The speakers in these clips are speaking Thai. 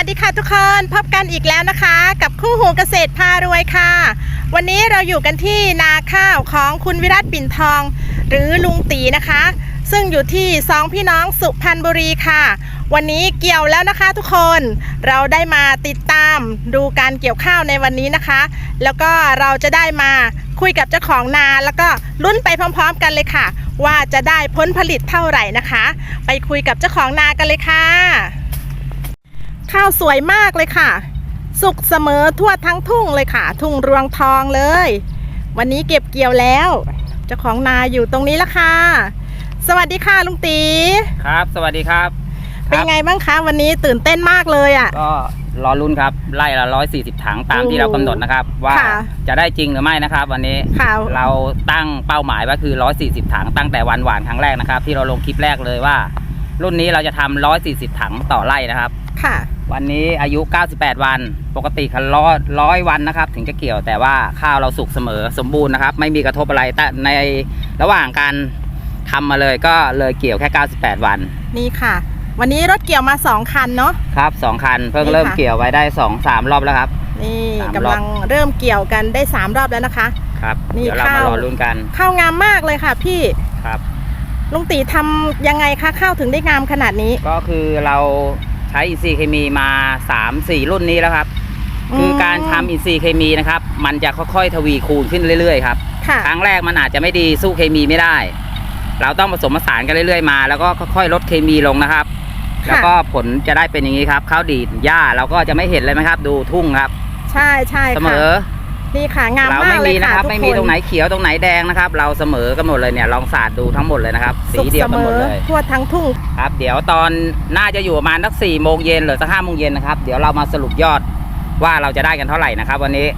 ัสดีค่ะทุกคนพบกันอีกแล้วนะคะ กับคู่หูเกษตรพารวยค่ะ วันนี้เราอยู่กันที่นาข้าวของคุณวิรัตปิ่นทอง หรือลุงตีนะคะ ซึ่งอยู่ที่สองพี่น้องสุพรรณบุรีค่ะ วันนี้เกี่ยวแล้วนะคะทุกคนเราได้มาติดตามดูการเกี่ยวข้าวในวันนี้นะคะ แล้วก็เราจะได้มาคุยกับเจ้าของนาแล้วก็ลุ้นไปพร้อม ๆ กันเลยค่ะ ว่าจะได้ผลผลิตเท่าไหร่นะคะ ไปคุยกับเจ้าของนากันเลยค่ะ ข้าวสวยมากเลยค่ะ สุกเสมอทั่วทั้งทุ่งเลยค่ะ ทุ่งรวงทองเลย วันนี้เก็บเกี่ยวแล้ว เจ้าของนาอยู่ตรงนี้ละค่ะ สวัสดีค่ะลุงตีครับ สวัสดีครับเป็นครับไงบ้างคะวันนี้ตื่นเต้นมากเลยอะ ก็รอรุ่นครับไล่ละร้อยสี่สิบถังตามโอ้ที่เรากำหนดนะครับ ว่าค่ะจะได้จริงหรือไม่นะครับ วันนี้ค่ะ เราตั้งเป้าหมายไว่าคือร้อยสี่สิบถังตั้งแต่วันหวานครั้งแรกนะครับ ที่เราลงคลิปแรกเลยว่า รุ่นนี้เราจะทำร้อยสี่สิบถังต่อไร่นะครับ ค่ะ วันนี้อายุ 98 วัน ปกติคันร้อยร้อยวันนะครับ ถึงจะเกี่ยวแต่ว่าข้าวเราสุกเสมอสมบูรณ์นะครับ ไม่มีกระทบอะไรแต่ในระหว่างการทำมาเลยก็เลยเกี่ยวแค่ 98 วัน นี่ค่ะ วันนี้รถเกี่ยวมาสองคันเนาะ ครับสองคันเพิ่งนี่เริ่มค่ะเกี่ยวไว้ได้สองสามรอบแล้วครับ นี่สามกำรอบลังเริ่มเกี่ยวกันได้สามรอบแล้วนะคะ ครับนี่เดี๋ยวเราข้ามาว รอลุ้นกัน ข้าวงามมากเลยค่ะพี่ ครับ ลุงตีทำยังไงคะข้าวถึงได้งามขนาดนี้ ก็คือเราใช้อินทรีย์เคมีมา 3 4 รุ่นนี้แล้วครับอืมคือการทำอินทรีย์เคมีนะครับ มันจะค่อยๆ ทวีคูณขึ้นเรื่อยๆครับค่ะ ครั้งแรกมันอาจจะไม่ดีสู้เคมีไม่ได้ เราต้องผสมผสานกันเรื่อยๆมา แล้วก็ค่อยๆลดเคมีลงนะครับ ค่ะ แล้วก็ผลจะได้เป็นอย่างนี้ครับข้าวดีดหญ้าเราก็จะไม่เห็นเลยไหมครับ ดูทุ่งครับ ใช่ใช่เสมค่ะอ นี่ค่ะงามเรามาไม่กเลมียนะค่ะครับ ทุกไม่คมีนตรงไหนเขียวตรงไหนแดงนะครับ เราเสมอกันหมดเลยเนี่ยลองสาดดูทั้งหมดเลยนะครับ สีสุกเดียเสวกันมหมดอเลยทั่วทั้งทุ่ง ครับเดี๋ยวตอนน่าจะอยู่ประมาณสักสี่โมงเย็นหรือสักห้าโมงเย็นนะครับเดี๋ยวเรามาสรุปยอดว่าเราจะได้กันเท่าไหร่นะครับ วันนี้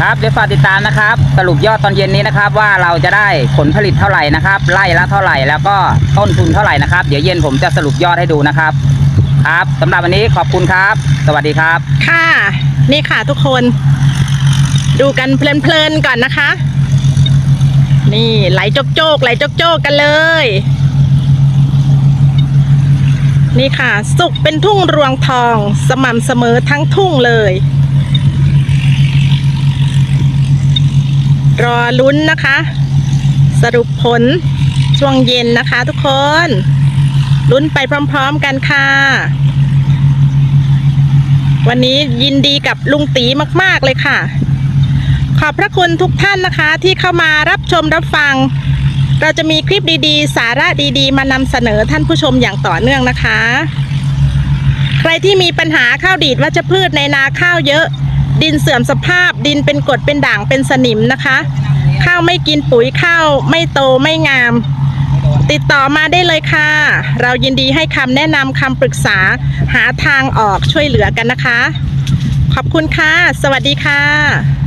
ครับเดี๋ยวฝากติดตามนะครับ สรุปยอดตอนเย็นนี้นะครับ ว่าเราจะได้ผลผลิตเท่าไหร่นะครับไร่ละเท่าไหร่แล้วก็ต้นทุนเท่าไหร่นะครับ เดี๋ยวเย็นผมจะสรุปยอดให้ดูนะครับครับสำหรับวันนี้ขอบคุณครับ สวัสดีครับ ค่ะ นี่ค่ะทุกคน ดูกันเพลินๆก่อนนะคะ นี่ไหลโจกๆไหลโจกๆกันเลย นี่ค่ะ สุกเป็นทุ่งรวงทองสม่ำเสมอทั้งทุ่งเลย รอลุ้นนะคะ สรุปผลช่วงเย็นนะคะทุกคนลุ้นไปพร้อมๆกันค่ะ วันนี้ยินดีกับลุงตีมากๆเลยค่ะ ขอบพระคุณทุกท่านนะคะที่เข้ามารับชมรับฟัง เราจะมีคลิปดีๆ สาระดีๆ มานำเสนอท่านผู้ชมอย่างต่อเนื่องนะคะ ใครที่มีปัญหาข้าวดีดวัชพืชในนาข้าวเยอะ ดินเสื่อมสภาพ ดินเป็นกรดเป็นด่างเป็นสนิมนะคะ ข้าวไม่กินปุ๋ยข้าวไม่โตไม่งาม ติดต่อมาได้เลยค่ะ เรายินดีให้คำแนะนำคำปรึกษาหาทางออกช่วยเหลือกันนะคะ ขอบคุณค่ะ สวัสดีค่ะ